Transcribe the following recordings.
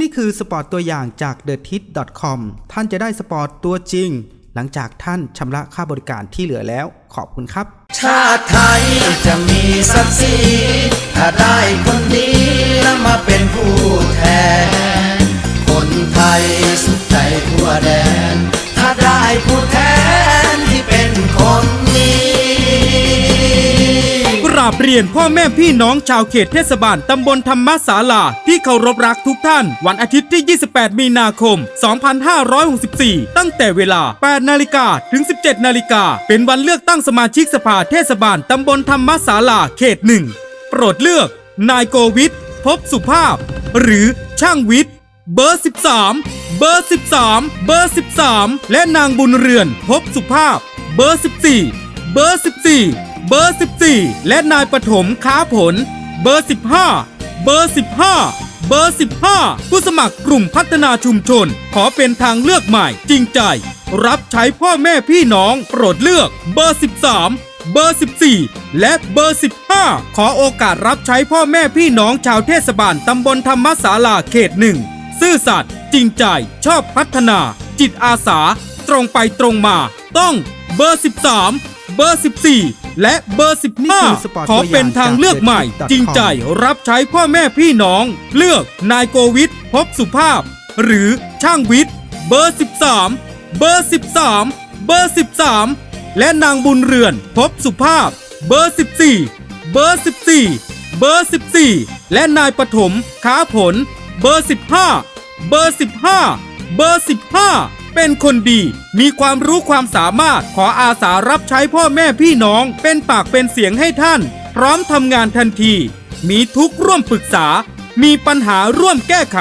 นี่คือสปอร์ตตัวอย่างจาก t h e t i t c o m ท่านจะได้สปอร์ตตัวจริง หลังจากท่านชำระค่าบริการที่เหลือแล้ว ขอบคุณครับ ชาติไทยจะมีศักดิ์ศรีถ้าได้คนดีแล้วมาเป็นผู้แทน คนไทยสุขใจทั่วแดน ถ้าได้ผู้ ราบเรียนพ่อแม่พี่น้องชาวเขตเทศบาลตำบลธรรมศาลาที่เคารพรักทุกท่าน วันอาทิตย์ที่ 28 มีนาคม 2564 ตั้งแต่เวลา 8 นาฬิกาถึง 17 นาฬิกา เป็นวันเลือกตั้งสมาชิกสภาเทศบาลตำบลธรรมศาลาเขตหนึ่งโปรดเลือก นายโกวิทพบสุภาพ หรือช่างวิทย์เบอร์ 13 เบอร์ 13 เบอร์ 13 และนางบุญเรือน พบสุภาพ เบอร์ 14 เบอร์ 14 บอร์ 14 และนายปฐมค้าผล เบอร์ 15 เบอร์ 15 เบอร์ 15 ผู้สมัครกลุ่มพัฒนาชุมชน ขอเป็นทางเลือกใหม่จริงใจ รับใช้พ่อแม่พี่น้องโปรดเลือกเบอร์ 13เบอร์ 14 และเบอร์ 15 ขอโอกาสรับใช้พ่อแม่พี่น้องชาวเทศบาลตำบลธรรมศาลาเขตหนึ่ง ซื่อสัตย์จริงใจ ชอบพัฒนา จิตอาสา ตรงไปตรงมา ต้องเบอร์ 13 เบอร์ 14 และเบอร์นี่คือสปอร์ต15 ขอเป็นทางเลือกใหม่ตัวอย่างจากจริงใจรับใช้พ่อแม่พี่น้อง เลือกนายโกวิทพบสุภาพ หรือช่างวิทย์เบอร์ 13 เบอร์ 13 เบอร์ 13 และนางบุญเรือนพบสุภาพ เบอร์ 14 เบอร์ 14 เบอร์ 14 และนายปฐมค้าผล เบอร์ 15 เบอร์ 15 เบอร์ 15 เป็นคนดี มีความรู้ความสามารถขออาสารับใช้พ่อแม่พี่น้อง เป็นปากเป็นเสียงให้ท่าน พร้อมทำงานทันที มีทุกข์ร่วมปรึกษา มีปัญหาร่วมแก้ไข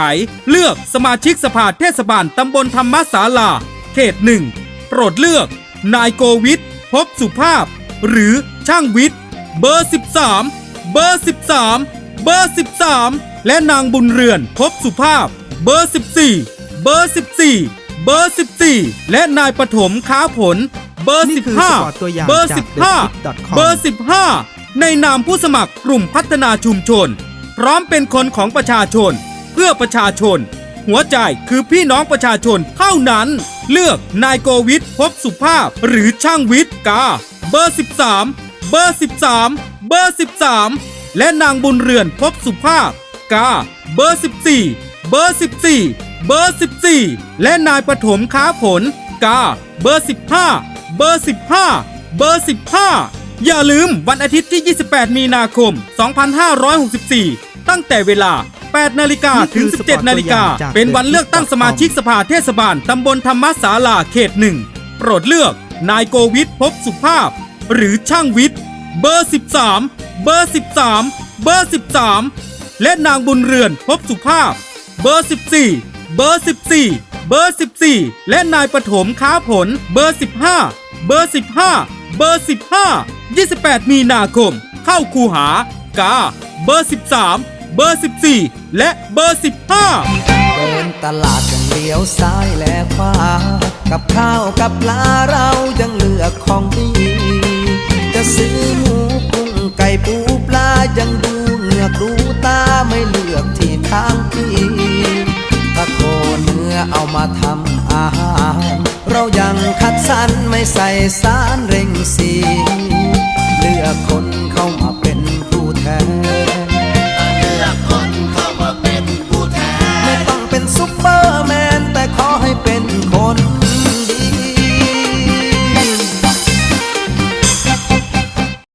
เลือกสมาชิกสภาเทศบาลตำบลธรรมศาลา เขตหนึ่งโปรดเลือก นายโกวิทพบสุภาพ หรือช่างวิทย์ เบอร์ 13 เบอร์ 13 เบอร์ 13 และนางบุญเรือนพบสุภาพ เบอร์ 14 เบอร์ 14 เบอร์ 14 และนายปฐมค้าผล เบอร์ นี่คือสปอร์ตตัวอย่าง15 เบอร์ จาก15 เบอร์ 15 ในนามผู้สมัครกลุ่มพัฒนาชุมชน พร้อมเป็นคนของประชาชน เพื่อประชาชน หัวใจคือพี่น้องประชาชนเท่านั้น เลือกนายโกวิทพบสุภาพหรือช่างวิทย์กา เบอร์ 13 เบอร์ 13 เบอร์ 13 และนางบุญเรือนพบสุภาพกา เบอร์ 14 เบอร์ 14 เบอร์ 14 และนายปฐมค้าผล กา เบอร์ 15 เบอร์ 15 เบอร์ 15 อย่าลืมวันอาทิตย์ที่ 28 มีนาคม 2564 ตั้งแต่เวลา 8 นาฬิกาถึง 17 นาฬิกา เป็นวันเลือกตั้งสมาชิกสภาเทศบาลตำบลธรรมศาลาเขตหนึ่งโปรดเลือกนายโกวิทพบสุภาพ หรือช่างวิทย์ เบอร์ 13 เบอร์ 13 เบอร์ 13 และนางบุญเรือนพบสุภาพ เบอร์ 14 เบอร์ 14 เบอร์ 14 และนายปฐมค้าผล เบอร์ 15 เบอร์ 15 เบอร์ 15 28 มีนาคม เข้าคูหากา เบอร์ 13 เบอร์ 14 และเบอร์ 15 เดินตลาดยังเลี้ยวซ้ายและขวา กับข้าวกับปลาเรายังเลือกของดี จะซื้อหมูกุ้งไก่ปูปลายังดู มาทำอาหาร เรายังคัดสรรไม่ใส่สารเร่งสี